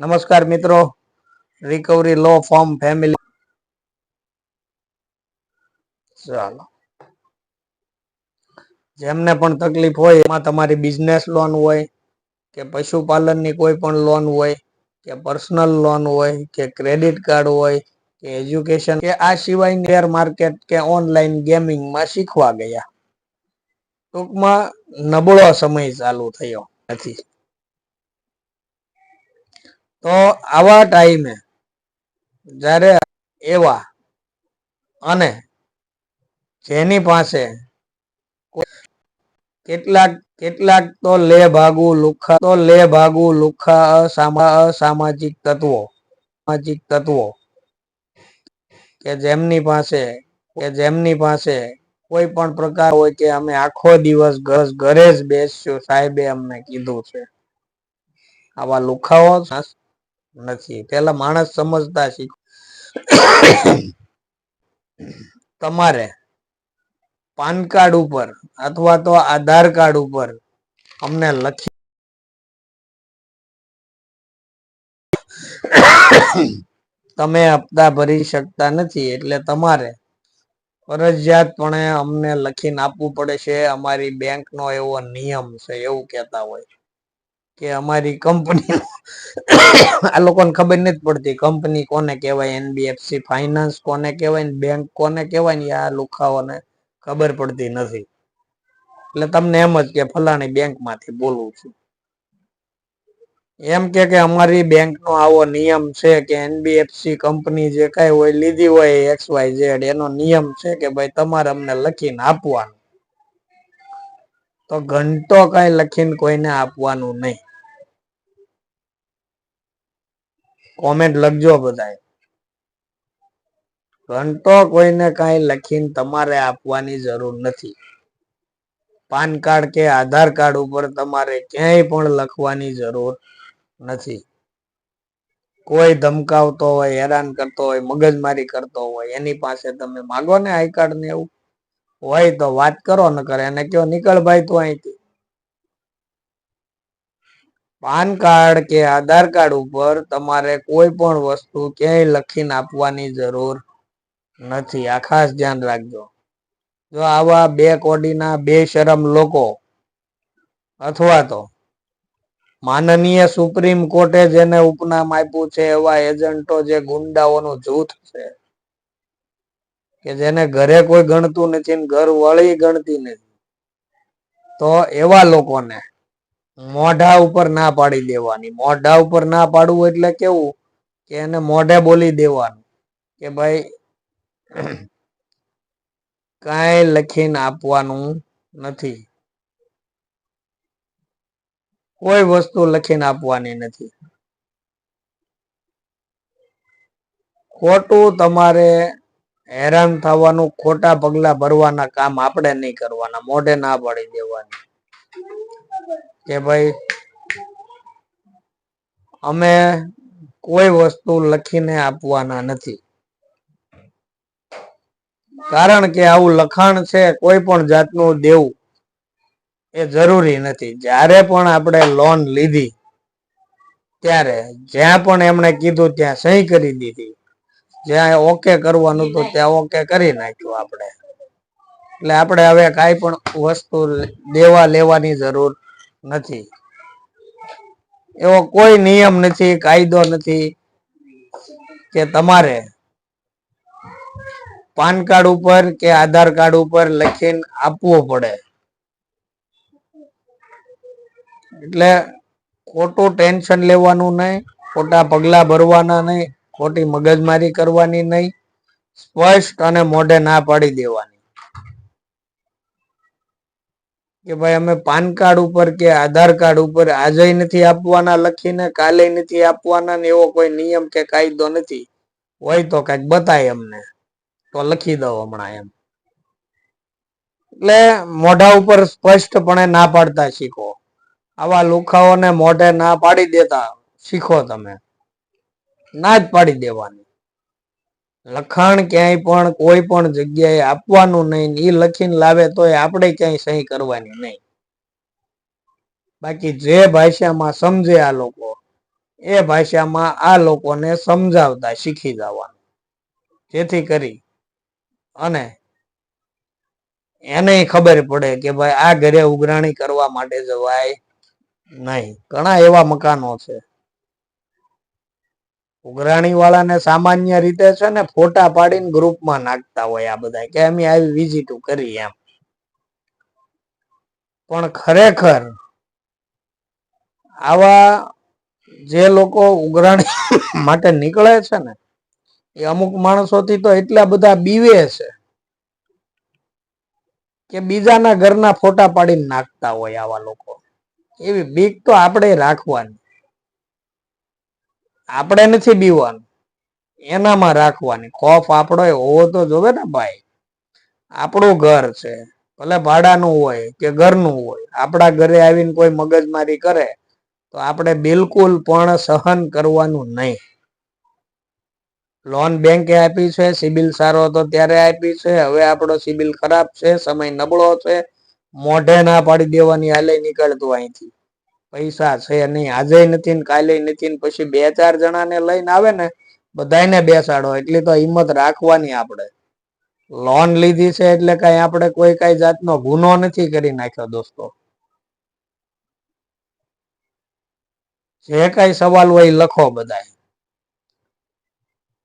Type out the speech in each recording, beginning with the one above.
નમસ્કાર મિત્રો. રિકવરી લો form family ચાલો. જેમને પણ તકલીફ હોય, એમાં તમારી બિઝનેસ લોન હોય, કે પશુપાલનની કોઈ પણ લોન હોય, કે પર્સનલ લોન હોય, કે ક્રેડિટ કાર્ડ હોય, કે એજ્યુકેશન કે આ સિવાય શેર માર્કેટ કે ઓનલાઈન ગેમિંગમાં શીખવા ગયા. ટૂંકમાં નબળો સમય ચાલુ થયો નથી. તો આવા ટાઈમે જ્યારે એવા અને જેની પાસે કેટલાક કેટલાક તો લે ભાગુ લુખા, તો લે ભાગુ લુખા અસામાજિક તત્વો, સામાજિક તત્વો કે જેમની પાસે, કે જેમની પાસે કોઈ પણ પ્રકાર હોય કે અમે આખો દિવસ ઘરે જ બેસશું, સાહેબે અમને કીધું છે. આવા લુખાઓ નથી. પેલા માણસ સમજતા શીખ. તમારે પાન કાર્ડ ઉપર અથવા તો આધાર કાર્ડ ઉપર અમને લખી તમે હપ્તા ભરી શકતા નથી એટલે તમારે ફરજિયાતપણે અમને લખીને આપવું પડે છે. અમારી બેંક નો એવો નિયમ છે, એવું કેતા હોય. કે અમારી કંપની આ લોકોને ખબર નથી પડતી કંપની કોને કહેવાય એનબીએફસી ફાઇનાન્સ કોને કહેવાય બેંક કોને કહેવાય ને આ લુખાઓને ખબર પડતી નથી. એટલે તમને એમ જ કે ફલાણી બેંકમાંથી બોલું છું. એમ કે કે અમારી બેંક નો આવો નિયમ છે કે એનબીએફસી કંપની જે કઈ હોય લીધી હોય એક્સ વાય ઝેડ એનો નિયમ છે કે ભાઈ તમારે અમને લખીને આપવાનું. તો ઘંટો કઈ લખીને કોઈને આપવાનું નહીં. કોમેન્ટ લખજો બધાય. ઘંટો કોઈને કઈ લખીને તમારે આપવાની જરૂર નથી. પાન કાર્ડ કે આધાર કાર્ડ ઉપર તમારે ક્યાંય પણ લખવાની જરૂર નથી. કોઈ ધમકાવતો હોય, હેરાન કરતો હોય, મગજમારી કરતો હોય, એની પાસે તમે માગો ને આઈ કાર્ડ ને એવું. હોય તો વાત કરો ન કરે એને કયો, નીકળ ભાઈ તું અહીંથી. પાન કાર્ડ કે આધાર કાર્ડ ઉપર તમારે કોઈ પણ વસ્તુ ક્યાંય લખીને આપવાની જરૂર નથી. આ ખાસ ધ્યાન રાખજો. જો આવા બે કોડીના બે શરમ લોકો અથવા તો માનનીય સુપ્રીમ કોર્ટે જેને ઉપનામ આપ્યું છે એવા એજન્ટો જે ગુંડાઓનું જૂથ છે, કે જેને ઘરે કોઈ ગણતું નથી ઘર વળી ગણતી નથી, તો એવા લોકોને મોઢા ઉપર ના પાડી દેવાની. મોઢા ઉપર ના પાડવું એટલે કેવું કે એને મોઢે બોલી દેવાનું કે ભાઈ કાંઈ લખીને આપવાનું નથી. કોઈ વસ્તુ લખીને આપવાની નથી. ખોટું તમારે હેરાન થવાનું, ખોટા પગલા ભરવાના કામ આપણે નહીં કરવાના. મોઢે ના પાડી દેવાની. કે ભાઈ, અમે કોઈ વસ્તુ લખીને આપવાના નથી. કારણ કે આવું લખાણ છે, કોઈ પણ જાતનું દેવું એ જરૂરી નથી. જ્યારે પણ આપણે લોન લીધી, ત્યારે જ્યાં પણ એમણે કીધું ત્યાં સહી કરી દીધી. જ્યાં ઓકે કરવાનું હતું ત્યાં ઓકે કરી નાખ્યું આપણે. એટલે આપણે હવે કાંઈ પણ વસ્તુ દેવા લેવાની જરૂર નથી. એવો કોઈ નિયમ નથી, કાયદો નથી કે તમારે પાન કાર્ડ ઉપર કે આધાર કાર્ડ ઉપર લખીને આપવું પડે. એટલે ખોટું ટેન્શન લેવાનું નહીં, ખોટા પગલા ભરવાના નહીં, ખોટી મગજમારી કરવાની નહીં, સ્પષ્ટ અને મોઢે ના પાડી દેવાની. કે ભાઈ અમે પાન કાર્ડ ઉપર કે આધાર કાર્ડ ઉપર આજે નથી આપવાના, લખીને કાલે નથી આપવાના ને એવો કોઈ નિયમ કે કાયદો નથી? હોય તો કંઈક બતાય અમને. તો લખી દો હમણાં એમ. એટલે મોઢા ઉપર સ્પષ્ટપણે ના પાડતા શીખો. આવા લુખાઓને મોઢે ના પાડી દેતા શીખો તમે. ના જ પાડી દેવાની. લખાણ ક્યાંય પણ કોઈ પણ જગ્યાએ આપવાનું નહીં એ લખીને લાવે તો આપણે ક્યાંય સહી કરવાની નહીં. બાકી જે ભાષામાં સમજે આ લોકો, એ ભાષામાં આ લોકોને સમજાવતા શીખી જવાનું. જેથી કરી અને એને ખબર પડે કે ભાઈ આ ઘરે ઉઘરાણી કરવા માટે જવાય નહીં. ઘણા એવા મકાનો છે. ઉઘરાણી વાળાને સામાન્ય રીતે છે ને ફોટા પાડીને ગ્રુપમાં નાખતા હોય આ બધા કે અમે આવી વિઝિટો કરી એમ. પણ ખરેખર આવા જે લોકો ઉઘરાણી માટે નીકળે છે ને, એ અમુક માણસોથી તો એટલા બધા બીવે છે કે બીજાના ઘરના ફોટા પાડીને નાખતા હોય આવા લોકો. એવી બીક તો આપણે રાખવાની. આપણે નથી બીવાનું એનામાં રાખવાની. ખોફ આપણો હોવો તો જોવે ને ભાઈ. આપણું ઘર છે. ભલે ભાડાનું હોય કે ઘરનું હોય. આપણા ઘરે આવીને કોઈ મગજમારી કરે તો આપણે બિલકુલ પણ સહન કરવાનું નહીં. લોન બેંકે આપી છે, સિબિલ સારો હતો ત્યારે આપી છે. હવે આપણો સિબિલ ખરાબ છે, સમય નબળો છે. મોઢે ના પાડી દેવાની હાલે, નીકળતું અહીંથી. પૈસા છે નહીં. આજે નથી ને કાલે નથી ને પછી બે ચાર જણાને લઈને આવે ને બધાને બેસાડો. એટલી તો હિંમત રાખવાની આપણે. લોન લીધી છે એટલે કઈ આપણે કોઈ કઈ જાતનો ગુનો નથી કરી નાખ્યો, દોસ્તો. જે કઈ સવાલ હોય લખો બધાય.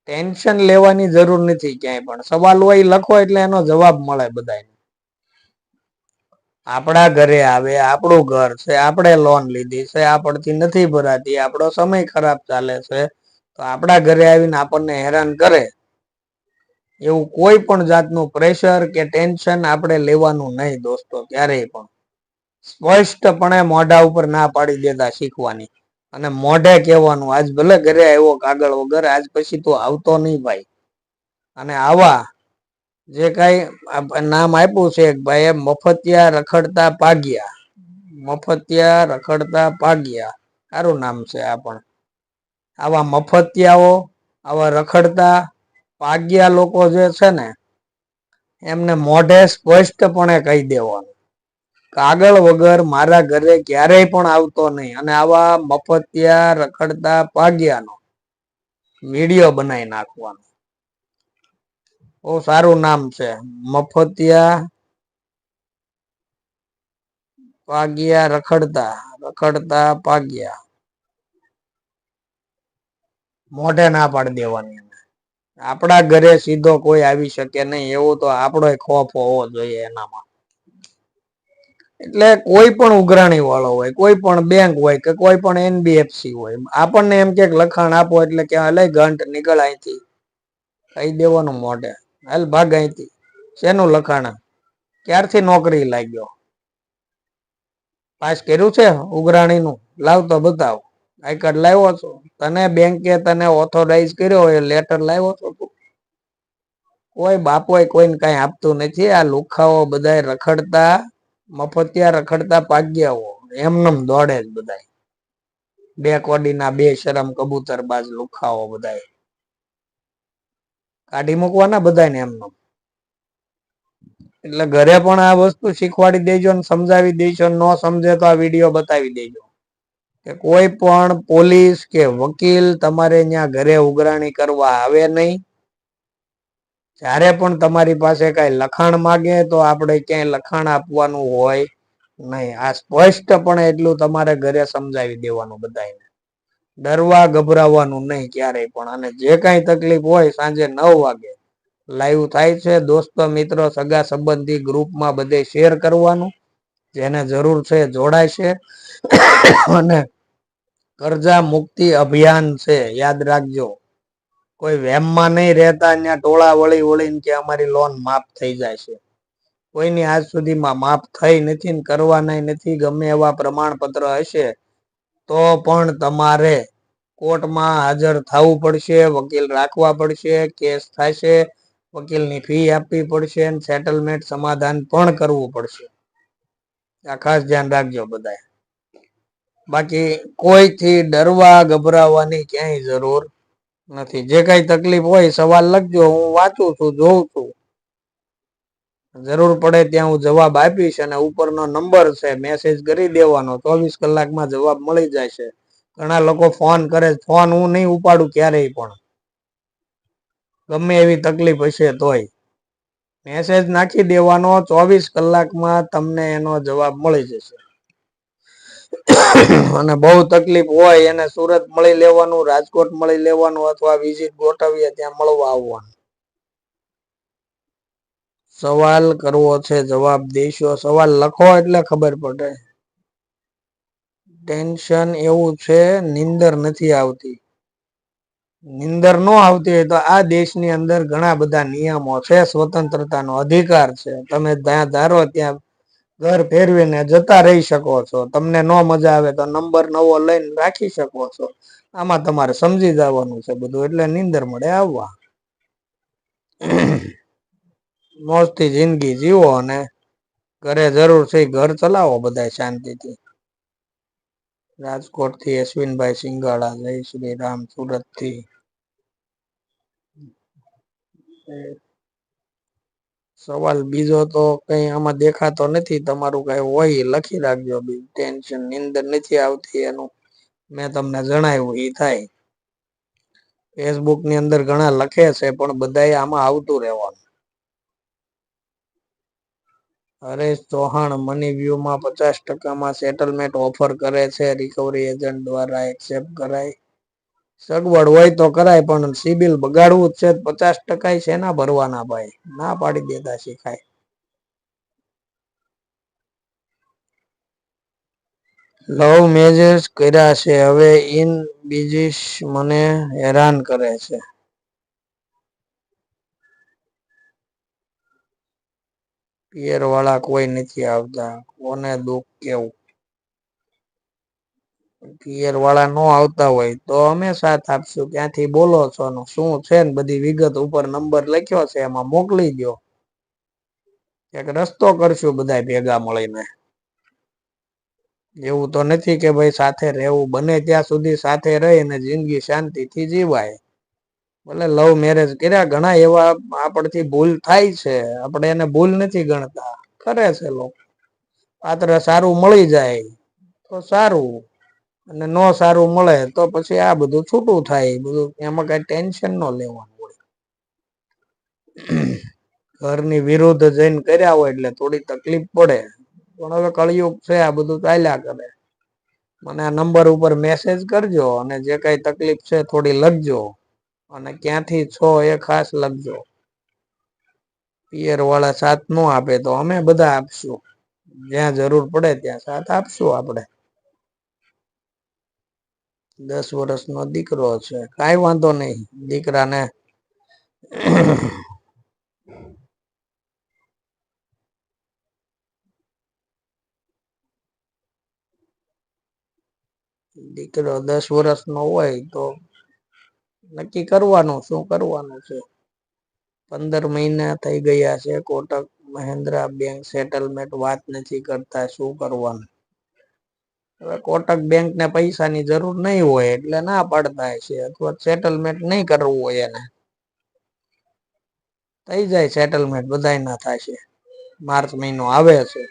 ટેન્શન લેવાની જરૂર નથી ક્યાંય પણ. સવાલ હોય લખો એટલે એનો જવાબ મળે બધાને આપણા ઘરે આવે, આપણું ઘર છે, આપણે લોન લીધી છે, આપણથી નથી ભરાતી, આપણો સમય ખરાબ ચાલે છે, તો આપણા ઘરે આવીને આપણને હેરાન કરે. એવું કોઈ પણ જાતનું પ્રેશર કે ટેન્શન આપણે લેવાનું નહીં દોસ્તો, ક્યારેય પણ. સ્પષ્ટપણે મોઢા ઉપર ના પાડી દેતા શીખવાની. અને મોઢે કહેવાનું, આજ ભલે ઘરે આવ્યો કાગળ વગર, આજ પછી તું આવતો નહીં ભાઈ. અને આવા જે કઈ નામ આપ્યું છે ભાઈ મફતિયા રખડતા પાગ્યા. મફતિયા રખડતા પાગ્યા. સારું નામ છે આ પણ. આવા મફતિયાઓ, આવા રખડતા પાગ્યા લોકો જે છે ને, એમને મોઢે સ્પષ્ટપણે કહી દેવાનું. કાગળ વગર મારા ઘરે ક્યારેય પણ આવતો નહીં. અને આવા મફતિયા રખડતા પાગ્યાનો વીડિયો બનાવી નાખવાનો. બહુ સારું નામ છે. મફતિયા પાગ્યા રખડતા રખડતા પાગ્યા. મોઢે ના પાડી દેવાની આપણા ઘરે સીધો કોઈ આવી શકે નહીં, એવો તો આપણો ખોફ હોવો જોઈએ એનામાં. એટલે કોઈ પણ ઉઘરાણી વાળો હોય, કોઈ પણ બેંક હોય કે કોઈ પણ એનબીએફસી હોય, આપણને એમ કે લખાણ આપો એટલે કે લઈ ઘંટ નીકળ અહીંથી. કહી દેવાનું મોઢે. હાલ ભાગ અહીંથી શેનું લખાણ? ક્યારથી નોકરી લાગ્યો? પાસ કર્યું છે ઉઘરાણીનું? લાવ તો બતાવ. આઈ કાર્ડ લાવ્યો છો? તને બેંકે તને ઓથોરાઇઝ કર્યો એ લેટર લાવ્યો છો તું? કોઈ બાપોએ કોઈને કઈ આપતું નથી, આ લુખાઓ બધા રખડતા, મફતિયા રખડતા પાગ્યાઓ. એમનેમ દોડે જ બધા બે કોડીના બે શરમ કબૂતર બાજ લુખાઓ બધા કાઢી મૂકવાના બધાને એમનો એટલે ઘરે પણ આ વસ્તુ શીખવાડી દેજો ને સમજાવી દેજો ન સમજે તો આ વીડિયો બતાવી દેજો. કે કોઈ પણ પોલીસ કે વકીલ તમારે ત્યાં ઘરે ઉઘરાણી કરવા આવે નહીં. જ્યારે પણ તમારી પાસે કઈ લખાણ માગે તો આપણે ક્યાંય લખાણ આપવાનું હોય નહીં. આ સ્પષ્ટપણે એટલું તમારે ઘરે સમજાવી દેવાનું બધાને ડરવા ગભરાવાનું નહીં ક્યારેય પણ. અને જે કાંઈ તકલીફ હોય સાંજે નવ વાગે લાઈવ થાય છે. દોસ્તો, મિત્રો, સગા સંબંધી ગ્રુપમાં બધે શેર કરવાનું. જેને જરૂર છે જોડાય છે. અને કરજા મુક્તિ અભિયાન છે. યાદ રાખજો. કોઈ વેમમાં નહીં રહેતા અહીંયા ટોળા વળી વળીને કે અમારી લોન માફ થઈ જાય છે. કોઈની આજ સુધીમાં માફ થઈ નથી કરવાના નથી. ગમે એવા પ્રમાણપત્ર હશે તો પણ તમારે કોર્ટમાં હાજર થવું પડશે, વકીલ રાખવા પડશે, કેસ થશે, વકીલની ફી આપવી પડશે સેટલમેન્ટ સમાધાન પણ કરવું પડશે. આ ખાસ ધ્યાન રાખજો બધા બાકી કોઈથી ડરવા, ગભરાવાની ક્યાંય જરૂર નથી. જે કઈ તકલીફ હોય સવાલ લખજો, હું વાંચું છું, જોઉં છું. જરૂર પડે ત્યાં હું જવાબ આપીશ અને ઉપરનો નંબર છે મેસેજ કરી દેવાનો. ચોવીસ કલાકમાં જવાબ મળી જાય છે ઘણા લોકો ફોન કરે ફોન હું નહીં ઉપાડું ક્યારેય પણ. ગમે એવી તકલીફ હશે તોય. મેસેજ નાખી દેવાનો, ચોવીસ કલાકમાં તમને એનો જવાબ મળી જશે. અને બહુ તકલીફ હોય એને સુરત મળી લેવાનું, રાજકોટ મળી લેવાનું અથવા વિઝિટ ગોઠવીએ ત્યાં મળવા આવવાનું. સવાલ કરવો છે, જવાબ દેશો. સવાલ લખો એટલે ખબર પડે. ટેન્શન એવું છે, નિંદર નથી આવતી. નિંદર ન આવતી હોય તો આ દેશની અંદર ઘણા બધા નિયમો છે, સ્વતંત્રતાનો અધિકાર છે. તમે ત્યાં ધારો ત્યાં ઘર ફેરવીને જતા રહી શકો છો. તમને ન મજા આવે તો નંબર નવો લઈને રાખી શકો છો. આમાં તમારે સમજી જવાનું છે બધું. એટલે નિંદર મળે આવવા. મોજથી જિંદગી જીવો અને ઘરે જરૂર છે ઘર ચલાવો બધા શાંતિથી. રાજકોટથી અશ્વિનભાઈ સિંગાળા જય શ્રી રામ સુરતથી સવાલ બીજો તો કઈ આમાં દેખાતો નથી, તમારું કઈ હોય લખી રાખજો ટેન્શન નિંદર નથી આવતી એનું. મેં તમને જણાવ્યું એ થાય. ફેસબુકની અંદર ઘણા લખે છે, પણ બધાએ આમાં આવતું રહેવાનું. હરેશ ચૌહાણ મની વ્યૂમાં પચાસ ટકામાં સેટલમેન્ટ ઓફર કરે છે. રિકવરી એજન્ટ દ્વારા એક્સેપ્ટ કરાય. સગવડ હોય તો કરાય, પણ સિબિલ બગાડવું જ છે. પચાસ ટકા શેના ભરવાના ભાઈ? ના પાડી દેતા શીખાય. લવ મેજેસ કર્યા છે. હવે ઇન બીજીશ મને હેરાન કરે છે. પિયર વાળા કોઈ નથી આવતા. કોને દુઃખ કેવું? પિયર વાળા નો આવતા હોય તો અમે સાથ આપશું. ક્યાંથી બોલો છો શું છે ને બધી વિગત ઉપર નંબર લખ્યો છે, એમાં મોકલી દો એક રસ્તો કરશું બધા ભેગા મળીને. એવું તો નથી કે ભાઈ સાથે રહેવું. બને ત્યાં સુધી સાથે રહીને જિંદગી શાંતિથી જીવાય. ભલે લવ મેરેજ કર્યા, ઘણા એવા આપણથી ભૂલ થાય છે. આપણે એને ભૂલ નથી ગણતા. કરે છે લોકો. પાત્ર સારું મળી જાય તો સારું. અને નો સારું મળે તો પછી આ બધું છૂટું થાય. બધું એમાં કઈ ટેન્શન ન લેવાનું હોય. ઘરની વિરુદ્ધ જઈને કર્યા હોય એટલે થોડી તકલીફ પડે. પણ હવે કળિયુગ છે, આ બધું ચાલ્યા કરે. મને આ નંબર ઉપર મેસેજ કરજો અને જે કઈ તકલીફ છે થોડી લખજો. અને ક્યાંથી છો એ ખાસ લખજો. પિયર વાળા સાથ નો આપે તો અમે બધા આપશું. જ્યાં જરૂર પડે ત્યાં સાથ આપશું આપણે. દસ વર્ષનો દીકરો છે. કઈ વાંધો નહીં. દીકરાને દીકરો દસ વર્ષનો હોય તો નક્કી કરવાનું શું કરવાનું છે? પંદર મહિના થઈ ગયા છે, કોટક મહિન્દ્રા બેંક સેટલમેન્ટ વાત નથી કરતા, શું કરવાનું? હવે કોટક બેંક ને પૈસાની જરૂર નહીં હોય એટલે ના પાડતા છે અથવા સેટલમેન્ટ નહીં કરવું હોય એને. થઈ જાય સેટલમેન્ટ, બધાય ના થશે. માર્ચ મહિનો આવે છે.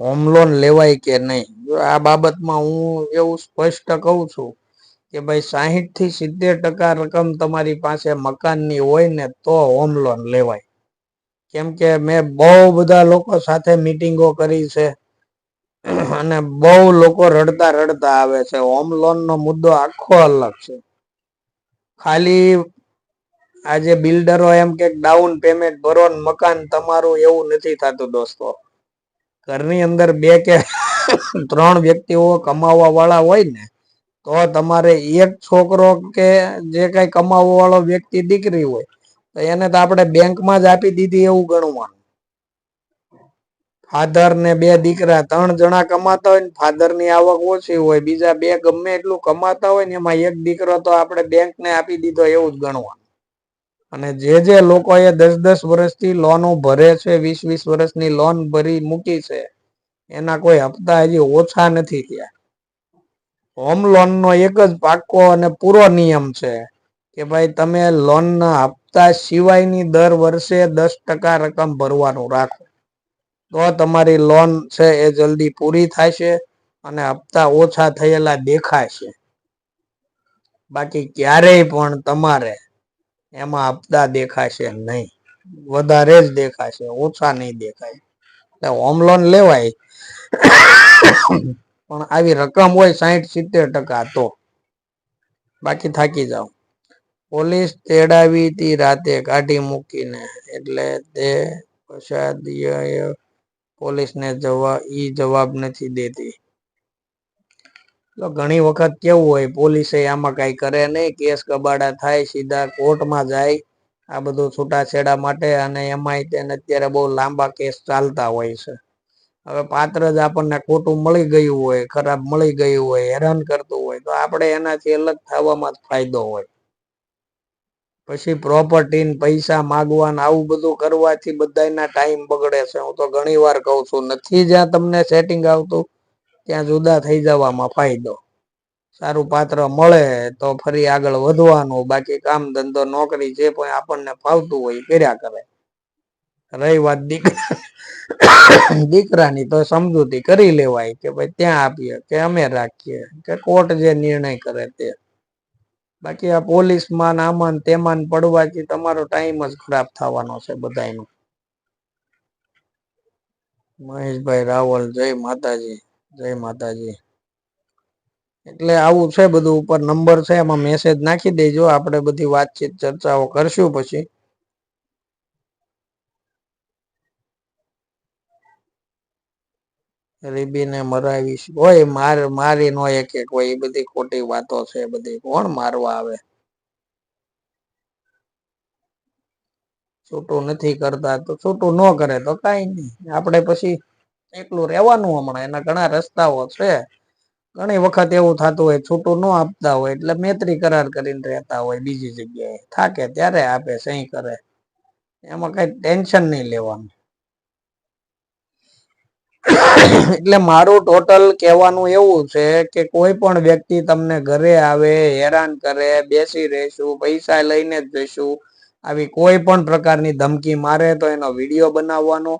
હોમ લોન લેવાય કે નહીં? આ બાબતમાં હું એવું સ્પષ્ટ કહું છું કે ભાઈ સાહીઠથી સિત્તેર ટકા રકમ તમારી પાસે મકાનની હોય ને તો હોમ લોન લેવાય. કેમ કે મેં બહુ બધા લોકો સાથે મિટિંગો કરી છે અને બહુ લોકો રડતા રડતા આવે છે. હોમ લોન નો મુદ્દો આખો અલગ છે. ખાલી આજે બિલ્ડરો એમ કે ડાઉન પેમેન્ટ ભરો મકાન તમારું એવું નથી થતું દોસ્તો. ઘરની અંદર બે કે ત્રણ વ્યક્તિઓ કમાવા વાળા હોય ને તો તમારે એક છોકરો કે જે કઈ કમાવો વાળો વ્યક્તિ દીકરી હોય, તો એને તો આપણે બેંકમાં જ આપી દીધી એવું ગણવાનું. ફાધર ને બે દીકરા, ત્રણ જણા કમાતા હોય ને ફાધરની આવક ઓછી હોય, બીજા બે ગમે એટલું કમાતા હોય ને એમાં એક દીકરો તો આપણે બેંક ને આપી દીધો એવું જ ગણવાનું. અને જે જે લોકો એ દસ દસ વર્ષથી લોનો ભરે છે, વીસ વીસ વર્ષની લોન ભરી મૂકી છે, એના કોઈ હપ્તા હજી ઓછા નથી થયા. હોમ લોન નો એક જ પાકો અને પૂરો નિયમ છે કે ભાઈ તમે લોન ના હપ્તા સિવાયની દર વર્ષે દસ ટકા રકમ ભરવાનું રાખો. તો તમારી લોન છે એ જલ્દી પૂરી થાય છે અને હપ્તા ઓછા થયેલા દેખાશે બાકી ક્યારેય પણ તમારે એમાં હપ્તા દેખાશે નહીં. વધારે જ દેખાશે ઓછા નહીં દેખાય. એટલે હોમ લોન લેવાય. પણ આવી રકમ હોય સાહીઠ સિત્તેર ટકા તો. બાકી થાકી જાવ. પોલીસ તેડાવી તી રાતે કાઢી મૂકીને, એટલે તે પ્રસાદીય પોલીસને જવાબ ઈ જવાબ નથી દેતી. ઘણી વખત કેવું હોય, પોલીસે આમાં કઈ કરે નહીં, કેસ કબાડા થાય, સીધા કોર્ટમાં જાય, આ બધું છૂટાછેડા માટે, અને એમાંય તેને અત્યારે બહુ લાંબા કેસ ચાલતા હોય છે. હવે પાત્ર જ આપણને ખોટું મળી ગયું હોય, ખરાબ મળી ગયું હોય, હેરાન કરતું હોય, તો આપણે એનાથી અલગ થવામાં જ ફાયદો હોય. પછી પ્રોપર્ટી પૈસા માગવાના આવું બધું કરવાથી બધાના ટાઈમ બગડે છે. હું તો ઘણી વાર કહું છું, નથી જ્યાં તમને સેટિંગ આવતું, ત્યાં જુદા થઈ જવામાં ફાયદો. સારું પાત્ર મળે તો ફરી આગળ વધવાનું, બાકી કામ ધંધો નોકરી જે પણ આપણને ફાવતું હોય કર્યા કરે. રહી વાત દીકરા દીકરાની તો સમજૂતી કરી લેવાય કે ભાઈ ત્યાં આપીએ કે અમે રાખીએ કે કોર્ટ જે નિર્ણય કરે તે. બાકી આ પોલીસમાં આમાં તેમાં પડવાથી તમારો ટાઈમ જ ખરાબ થવાનો છે બધાનો મહેશભાઈ રાવલ, જય માતાજી જય માતાજી. એટલે આવું છે બધું ઉપર નંબર છે, એમાં મેસેજ નાખી દેજો, આપણે બધી વાતચીત ચર્ચાઓ કરશું પછી. રીબીને મરાવીશ. હોય માર, મારી નો એક એક હોય, એ બધી ખોટી વાતો છે બધી. કોણ મારવા આવે? છૂટું નથી કરતા તો છૂટું ન કરે તો કઈ નહીં. આપણે પછી એકલું રહેવાનું હમણાં. એના ઘણા રસ્તાઓ છે. ઘણી વખત એવું થતું હોય, છૂટું ન આપતા હોય, એટલે મૈત્રી કરાર કરીને રહેતા હોય બીજી જગ્યાએ. થાકે ત્યારે આપે, સહી કરે. એમાં કઈ ટેન્શન નહીં લેવાનું. એટલે મારું ટોટલ કહેવાનું એવું છે કે કોઈ પણ વ્યક્તિ તમને ઘરે આવે, હેરાન કરે, બેસી રહેશું, પૈસા લઈને જ જઈશું, આવી કોઈ પણ પ્રકારની ધમકી મારે તો એનો વીડિયો બનાવવાનો,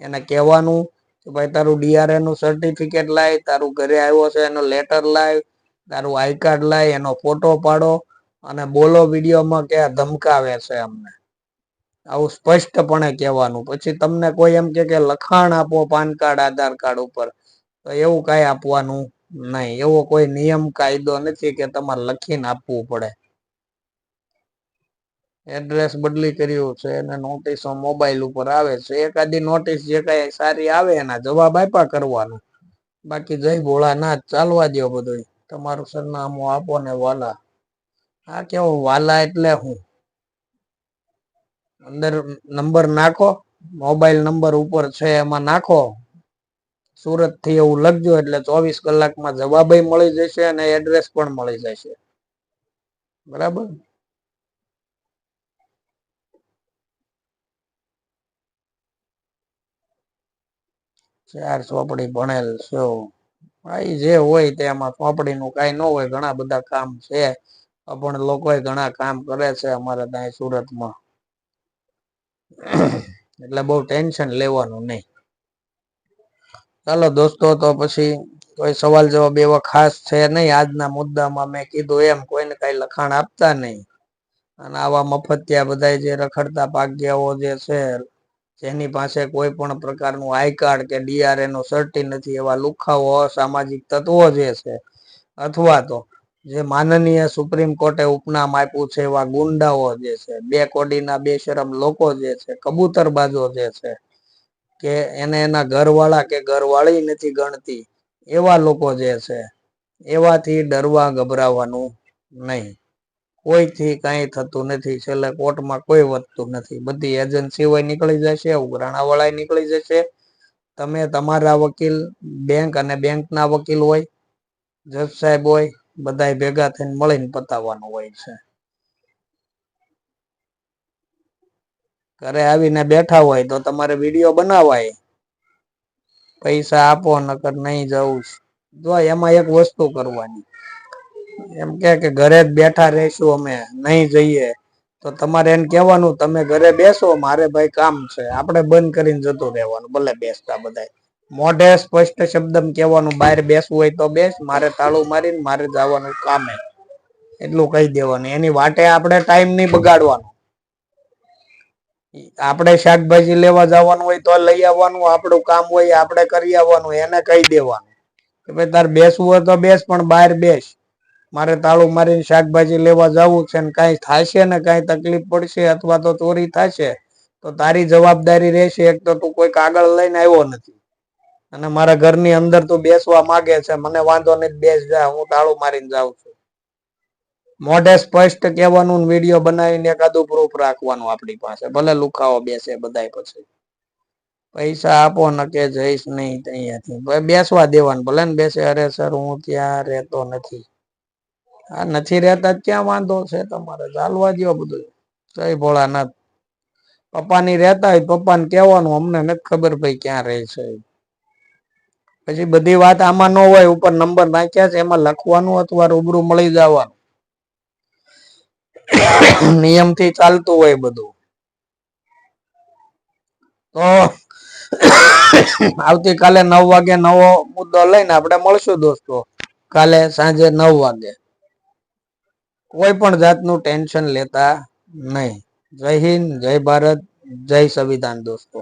એને કહેવાનું કે ભાઈ તારું ડીઆરએ નું સર્ટિફિકેટ લાય, તારું ઘરે આવ્યો છે, એનો લેટર લાય, તારું આઈ કાર્ડ લાય, એનો ફોટો પાડો અને બોલો વિડીયોમાં કે ધમકાવે છે અમને. આવું સ્પષ્ટપણે કહેવાનું. પછી તમને કોઈ એમ કે લખાણ આપો પાન કાર્ડ, આધાર કાર્ડ ઉપર, તો એવું કઈ આપવાનું નહીં. એવો કોઈ નિયમ, કાયદો નથી કે તમારે લખીને આપવું પડે. એડ્રેસ બદલી કર્યું છે અને નોટિસો મોબાઈલ ઉપર આવે છે. એકાદી નોટિસ જે કઈ સારી આવે એના જવાબ આપ્યા કરવાનો. બાકી જય ભોળાનાથ, ચાલવા દો બધું તમારું સરનામું આપો ને વાલા. આ કેવો વાલા એટલે હું? અંદર નંબર નાખો, મોબાઈલ નંબર ઉપર છે એમાં નાખો. સુરતથી એવું લખજો એટલે ચોવીસ કલાકમાં જવાબ મળી જશે અને એડ્રેસ પણ મળી જશે. બરાબર? ચાર ચોપડી ભણેલ છો. ભાઈ જે હોય તેમાં ચોપડી નું કઈ ન હોય, ઘણા બધા કામ છે. પણ લોકો ઘણા કામ કરે છે અમારે ત્યાં સુરતમાં. એટલે બહુ ટેન્શન લેવાનું નહીં. ચાલો દોસ્તો, તો પછી કોઈ સવાલ જવાબ એવા ખાસ છે નહીં. આજના મુદ્દામાં મેં કીધું એમ, કોઈને કઈ લખાણ આપતા નહીં. અને આવા મફતિયા બધા જે રખડતા પાગ્યાઓ જે છે, જેની પાસે કોઈ પણ પ્રકારનું આઈ કાર્ડ કે ડીઆરએ નું સર્ટી નથી, એવા લુખાઓ, અસામાજિક તત્વો જે છે, અથવા તો જે માનનીય સુપ્રીમ કોર્ટે ઉપનામ આપ્યું છે એવા ગુંડાઓ જે છે, બે કોડીના બે શરમ લોકો જે છે, કબૂતર બાજો જે છે, કે એને એના ઘરવાળા કે ઘરવાળી નથી ગણતી, એવા લોકો જે છે, એવાથી ડરવા ગભરાવાનું નહીં. કોઈથી કઈ થતું નથી, છેલ્લે કોર્ટમાં કોઈ વધતું નથી. બધી એજન્સી હોય નીકળી જશે ઉઘરાણાવાળા નીકળી જશે. તમે તમારા વકીલ, બેંક અને બેંકના વકીલ હોય, જજ સાહેબ હોય બધા ભેગા થઈને મળીને પતાવવાનું હોય છે. ઘરે આવીને બેઠા હોય તો તમારે વીડિયો બનાવાય. પૈસા આપો, નકર નહીં જવું. જો એમાં એક વસ્તુ કરવાની. એમ કે ઘરે જ બેઠા રહીશું અમે, નહીં જઈએ. તો તમારે એમ કેવાનું તમે ઘરે બેસો, મારે ભાઈ કામ છે. આપણે બંધ કરીને જતું રહેવાનું, ભલે બેસતા બધા મોઢે સ્પષ્ટ શબ્દમ કહેવાનું, બહાર બેસવું હોય તો બેસ, મારે તાળું મારીને મારે જવાનું કામે. એટલું કહી દેવાનું. એની વાટે આપણે ટાઈમ નહીં બગાડવાનો. આપણે શાકભાજી લેવા જવાનું હોય તો લઈ આવવાનું, આપણું કામ હોય આપણે કરી આવવાનું, એને કહી દેવાનું કે ભાઈ, તારે બેસવું હોય તો બેસ, પણ બહાર બેસ. મારે તાળું મારીને શાકભાજી લેવા જવું છે ને કાંઈ થશે ને કાંઈ તકલીફ પડશે અથવા તો ચોરી થશે, તો તારી જવાબદારી રહેશે. એક તો તું કોઈ કાગળ લઈને આવ્યો નથી. અને મારા ઘરની અંદર તું બેસવા માંગે છે, મને વાંધો નથી, બેસ જા, હું તાળું મારીને જાઉં છું. મોઢે સ્પષ્ટ કહેવાનું વીડિયો બનાવીને એકાદું પ્રૂફ રાખવાનું આપણી પાસે. ભલે લુખાવો બેસે બધાય પછી. પૈસા આપો ન કે જઈશ નહીં અહીંયાથી. બેસવા દેવાનું, ભલે ને બેસે, અરે સર, હું ત્યાં રહેતો નથી. આ નથી રહેતા ક્યાં વાંધો છે તમારે? ચાલવા દો બધું. જય ભોળાનાથ. પપ્પાની રહેતા હોય પપ્પાને કહેવાનું, અમને નથી ખબર ભાઈ ક્યાં રહે છે. પછી બધી વાત આમાં ન હોય, ઉપર નંબર નાખ્યા છે, એમાં લખવાનું અથવા રૂબરૂ મળી જવાનું. નિયમથી ચાલતું હોય બધું. આવતીકાલે નવ વાગે નવો મુદ્દો લઈને આપણે મળશું દોસ્તો. કાલે સાંજે નવ વાગે. કોઈ પણ જાતનું ટેન્શન લેતા નહીં. જય હિન્દ, જય ભારત, જય સંવિધાન દોસ્તો.